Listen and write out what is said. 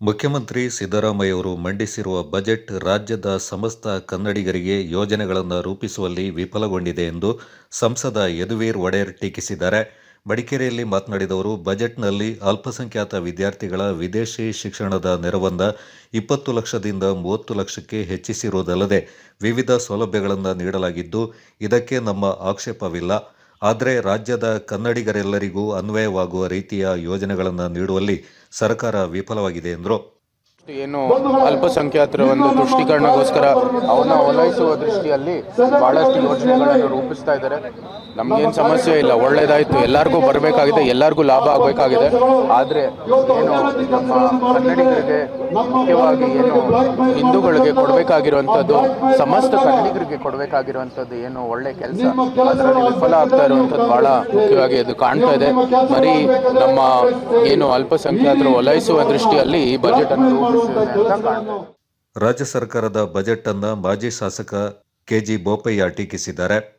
ಮುಖ್ಯಮಂತ್ರಿ ಸಿದ್ದರಾಮಯ್ಯವರು ಮಂಡಿಸಿರುವ ಬಜೆಟ್ ರಾಜ್ಯದ ಸಮಸ್ತ ಕನ್ನಡಿಗರಿಗೆ ಯೋಜನೆಗಳನ್ನು ರೂಪಿಸುವಲ್ಲಿ ವಿಫಲಗೊಂಡಿದೆ ಎಂದು ಸಂಸದ ಯದುವೀರ್ ಒಡೆಯರ್ ಟೀಕಿಸಿದ್ದಾರೆ. ಮಡಿಕೇರಿಯಲ್ಲಿ ಮಾತನಾಡಿದವರು, ಬಜೆಟ್ನಲ್ಲಿ ಅಲ್ಪಸಂಖ್ಯಾತ ವಿದ್ಯಾರ್ಥಿಗಳ ವಿದೇಶಿ ಶಿಕ್ಷಣದ ನೆರವನ್ನು ಇಪ್ಪತ್ತು ಲಕ್ಷದಿಂದ ಮೂವತ್ತು ಲಕ್ಷಕ್ಕೆ ಹೆಚ್ಚಿಸಿರುವುದಲ್ಲದೆ ವಿವಿಧ ಸೌಲಭ್ಯಗಳನ್ನು ನೀಡಲಾಗಿದ್ದು, ಇದಕ್ಕೆ ನಮ್ಮ ಆಕ್ಷೇಪವಿಲ್ಲ. ಆದರೆ ರಾಜ್ಯದ ಕನ್ನಡಿಗರೆಲ್ಲರಿಗೂ ಅನ್ವಯವಾಗುವ ರೀತಿಯ ಯೋಜನೆಗಳನ್ನು ನೀಡುವಲ್ಲಿ ಸರ್ಕಾರ ವಿಫಲವಾಗಿದೆ ಎಂದರು. ಏನು ಅಲ್ಪಸಂಖ್ಯಾತರ ಒಂದು ತುಷ್ಟೀಕರಣಗೋಸ್ಕರ ಅವನ್ನ ಓಲೈಸುವ ದೃಷ್ಟಿಯಲ್ಲಿ ಬಹಳಷ್ಟು ಯೋಜನೆಗಳನ್ನು ರೂಪಿಸ್ತಾ ಇದ್ದಾರೆ. ನಮ್ಗೇನು ಸಮಸ್ಯೆ ಇಲ್ಲ ಒಳ್ಳೇದಾಯ್ತು ಎಲ್ಲರಿಗೂ ಬರಬೇಕಾಗಿದೆ ಎಲ್ಲರಿಗೂ ಲಾಭ ಆಗಬೇಕಾಗಿದೆ. ಆದರೆ ಏನು ನಮ್ಮ ಕನ್ನಡಿಗರಿಗೆ ಮುಖ್ಯವಾಗಿ ಏನು ಹಿಂದೂಗಳಿಗೆ ಕೊಡಬೇಕಾಗಿರುವಂಥದ್ದು ಸಮಸ್ತ ಕನ್ನಡಿಗರಿಗೆ ಕೊಡಬೇಕಾಗಿರುವಂಥದ್ದು ಏನು ಒಳ್ಳೆ ಕೆಲಸ. ಅದರಲ್ಲಿ ವಿಫಲ ಆಗ್ತಾ ಇರುವಂಥದ್ದು ಬಹಳ ಮುಖ್ಯವಾಗಿ ಅದು ಕಾಣ್ತಾ ಇದೆ. ಬರೀ ನಮ್ಮ ಏನು ಅಲ್ಪಸಂಖ್ಯಾತರು ಒಲೈಸುವ ದೃಷ್ಟಿಯಲ್ಲಿ ಈ ಬಜೆಟ್ ರಾಜ್ಯ ಸರ್ಕಾರದ ಬಜೆಟ್ ಅನ್ನ ಮಾಜಿ ಶಾಸಕ ಕೆಜಿ ಬೋಪಯ್ಯ ಟೀಕಿಸಿದ್ದಾರೆ.